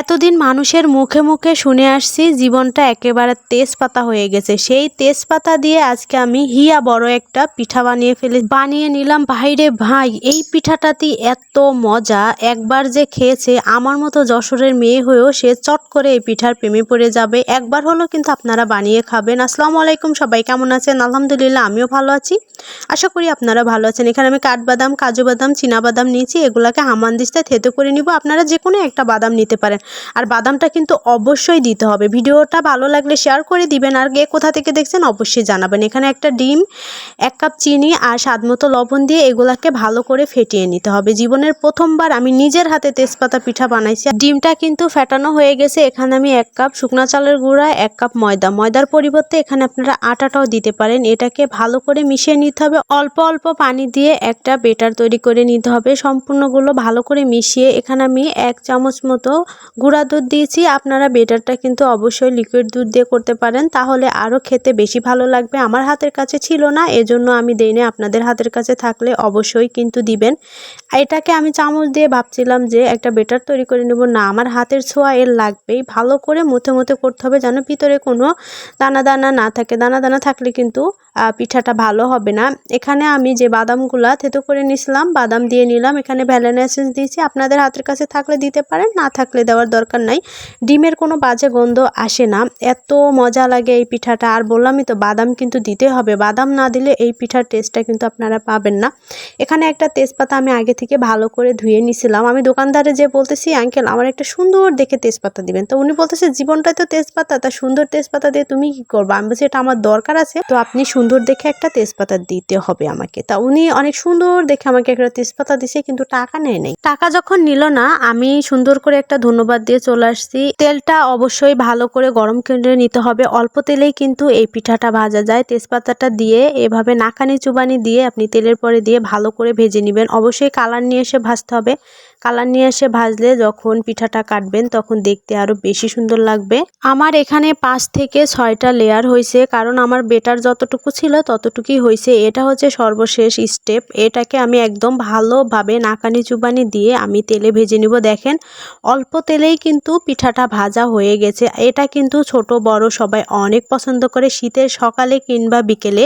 এতদিন মানুষের মুখে মুখে শুনে আসছি, জীবনটা একেবারে তেজপাতা হয়ে গেছে। সেই তেজপাতা দিয়ে আজকে আমি হিয়া বড় একটা পিঠা বানিয়ে ফেলে বানিয়ে নিলাম। ভাইরে ভাই, এই পিঠাটাতে এত মজা। একবার যে খেয়েছে, আমার মতো যশোরের মেয়ে হয়েও সে চট করে এই পিঠার প্রেমে পড়ে যাবে। একবার হলো কিন্তু আপনারা বানিয়ে খাবেন। আসসালামু আলাইকুম সবাই, কেমন আছেন? আলহামদুলিল্লাহ, আমিও ভালো আছি। আশা করি আপনারা ভালো আছেন। এখানে আমি কাঠবাদাম, কাজু বাদাম, চীনা বাদাম নিয়েছি। এগুলাকে হামান দিস্তায় থেতো করে নিব। আপনারা যে কোনো একটা বাদাম নিতে পারেন। আর বাদামটা কিন্তু অবশ্যই দিতে হবে। ভিডিওটা ভালো লাগলে শেয়ার করে দিবেন আর গে কোথা থেকে দেখছেন অবশ্যই জানাবেন। এখানে একটা ডিম, এক কাপ চিনি আর স্বাদ মতো লবণ দিয়ে এগুলাকে ভালো করে ফেটিয়ে নিতে হবে। জীবনের প্রথমবার আমি নিজের হাতে তেজপাতা পিঠা বানাইছি। ডিমটা কিন্তু ফেটানো হয়ে গেছে। এখানে আমি এক কাপ শুকনা চালের গুঁড়া, এক কাপ ময়দা। ময়দার পরিবর্তে এখানে আপনারা আটাটাও দিতে পারেন। এটাকে ভালো করে মিশিয়ে নিতে হবে। অল্প অল্প পানি দিয়ে একটা বেটার তৈরি করে নিতে হবে। সম্পূর্ণগুলো ভালো করে মিশিয়ে এখানে আমি এক চামচ মতো গুঁড়া দুধ দিয়েছি, আপনারা বেটারটা কিন্তু অবশ্যই লিকুইড দুধ দিয়ে করতে পারেন, তাহলে আরও খেতে বেশি ভালো লাগবে। আমার হাতের কাছে ছিল না, এজন্য আমি দেইনি আপনাদের হাতের কাছে থাকলে অবশ্যই কিন্তু দিবেন। এটাকে আমি চামচ দিয়ে ভাবছিলাম যে একটা বেটার তৈরি করে নেব, না, আমার হাতের ছোঁয়া এর লাগবেই। ভালো করে মুথে মুথে করতে হবে যেন ভিতরে কোনো দানা দানা না থাকে। দানা দানা থাকলে কিন্তু পিঠাটা ভালো হবে না। এখানে আমি যে বাদামগুলা থেতো করে নিছিলাম, বাদাম দিয়ে নিলাম, এখানে ভ্যালেনা এসেন্স দিয়েছি। আপনাদের হাতের কাছে থাকলে দিতে পারেন, না থাকলে দেওয়ার দরকার নাই। ডিমের কোনো বাজে গন্ধ আসে না। এত মজা লাগে এই পিঠাটা। আর বললামই তো, বাদাম কিন্তু দিতে হবে। বাদাম না দিলে এই পিঠার টেস্টটা কিন্তু আপনারা পাবেন না। এখানে একটা তেজপাতা আমি আগে থেকে ভালো করে ধুয়ে নিছিলাম। আমি দোকানদারে যে বলতেছি, আঙ্কেল, আমার একটা সুন্দর দেখে তেজপাতা দিবেন। তো উনি বলতেছে, জীবনটাই তো তেজপাতা। তা সুন্দর তেজপাতা দিয়ে তুমি কি করব? আমি বলছি, এটা আমার দরকার আছে। তো আপনি সুন্দর দেখে একটা তেজপাতা দিতে হবে আমাকে। তা উনি অনেক সুন্দর দেখে আমাকে একটা তেজপাতা দিছে, কিন্তু টাকা নেয় নাই। টাকা যখন নিল না, আমি সুন্দর করে একটা ধন্যবাদ দিয়ে চলে আসছি। তেলটা অবশ্যই ভালো করে গরম করে নিতে হবে। অল্প তেলেই কিন্তু এই পিঠাটা ভাজা যায়। তেজপাতাটা দিয়ে এভাবে নাকানি চুবানি দিয়ে আপনি তেলের পরে দিয়ে ভালো করে ভেজে নেবেন। অবশ্যই কালার নিয়ে এসে ভাজতে হবে। কালার নিয়ে এসে ভাজলে যখন পিঠাটা কাটবেন তখন দেখতে আরও বেশি সুন্দর লাগবে। আমার এখানে পাঁচ থেকে ছয়টা লেয়ার হয়েছে। কারণ আমার বেটার যতটুকু ছিল ততটুকুই হয়েছে। এটা হচ্ছে সর্বশেষ স্টেপ এটাকে আমি একদম ভালোভাবে নাকানি চুবানি দিয়ে আমি তেলে ভেজে নিব। দেখেন, অল্প তেলেই কিন্তু পিঠাটা ভাজা হয়ে গেছে। এটা কিন্তু ছোট, বড় সবাই অনেক পছন্দ করে। শীতের সকালে কিংবা বিকেলে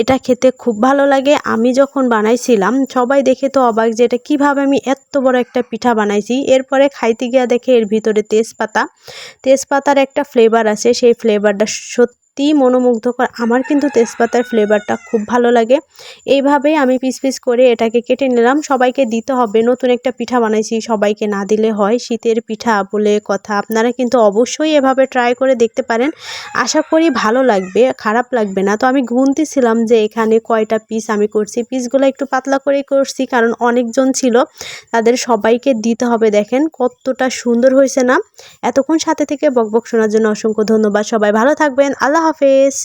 এটা খেতে খুব ভালো লাগে। আমি যখন বানাইছিলাম, সবাই দেখে তো অবাক যে এটা কীভাবে আমি এত বড় একটা পিঠা বানাইছি। এরপরে খাইতে গিয়া দেখে এর ভিতরে তেজপাতা। তেজপাতার একটা ফ্লেভার আছে, সেই ফ্লেভারটা সত্যি মনোমুগ্ধকর। আমার কিন্তু তেজপাতার ফ্লেভারটা খুব ভালো লাগে। এইভাবেই আমি পিস পিস করে এটাকে কেটে নিলাম। সবাইকে দিতে হবে। নতুন একটা পিঠা বানাইছি, সবাইকে না দিলে হয়। শীতের পিঠা বলে কথা। আপনারা কিন্তু অবশ্যই এভাবে ট্রাই করে দেখতে পারেন। আশা করি ভালো লাগবে, খারাপ লাগবে না। তো আমি গুনতেছিলাম যে এখানে কয়টা পিস আমি করছি। পিসগুলো একটু পাতলা করেই করছি, কারণ অনেকজন ছিল। তাদের সবাইকে দিতে হবে। দেখেন কতটা সুন্দর হয়েছে না? এতক্ষণ সাথে থেকে বকবক শোনার জন্য অসংখ্য ধন্যবাদ। সবাই ভালো থাকবেন। আল্লাহ হাফেজ।